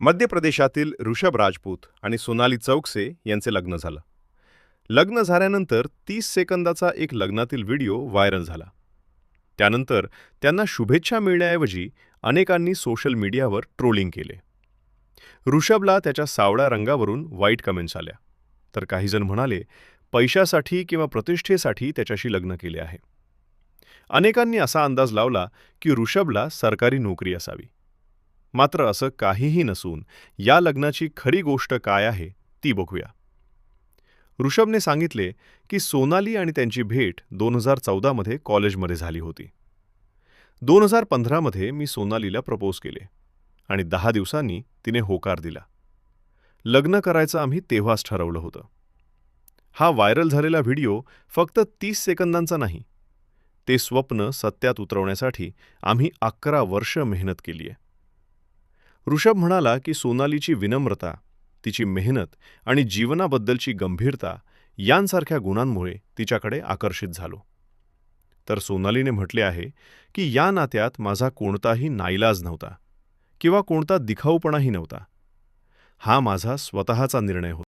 मध्य प्रदेशातील ऋषभ राजपूत आणि सोनाली चौकसे यांचे लग्न झालं. लग्न झाल्यानंतर तीस सेकंदाचा एक लग्नातील व्हिडिओ व्हायरल झाला. त्यानंतर त्यांना शुभेच्छा मिळण्याऐवजी अनेकांनी सोशल मीडियावर ट्रोलिंग केले. ऋषभला त्याच्या सावळ्या रंगावरून वाईट कमेंट्स आल्या. तर काहीजण म्हणाले पैशासाठी किंवा प्रतिष्ठेसाठी त्याच्याशी लग्न केले आहे. अनेकांनी असा अंदाज लावला की ऋषभला सरकारी नोकरी असावी. मात्र असं काहीही नसून या लग्नाची खरी गोष्ट काय आहे ती बघूया. ऋषभने सांगितले की सोनाली आणि त्यांची भेट दोन हजार चौदामध्ये कॉलेजमध्ये झाली होती. दोन हजार पंधरामध्ये मी सोनालीला प्रपोज केले आणि दहा दिवसांनी तिने होकार दिला. लग्न करायचं आम्ही तेव्हाच ठरवलं होतं. हा व्हायरल झालेला व्हिडिओ फक्त तीस सेकंदांचा नाही ते स्वप्न सत्यात उतरवण्यासाठी आम्ही अकरा वर्ष मेहनत केली आहे ऋषभ म्हणाला की सोनालीची विनम्रता तिची मेहनत आणि जीवनाबद्दलची गंभीरता यांसारख्या गुणांमुळे तिच्याकडे आकर्षित झालो. तर सोनालीने म्हटले आहे की या नात्यात माझा कोणताही नाईलाज नव्हता किंवा कोणता दिखाऊपणाही नव्हता. हा माझा स्वतःचा निर्णय होता.